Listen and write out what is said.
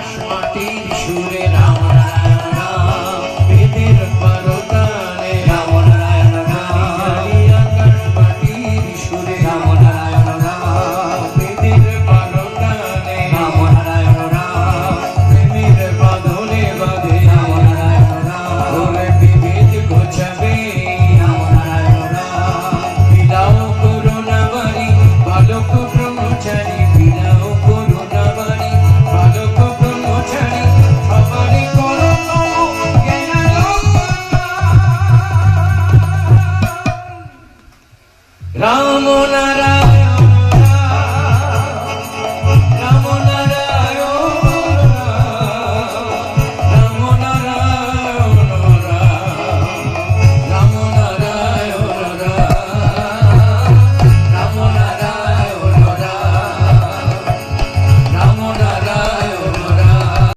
আকাশ মাটির সুরে Ramona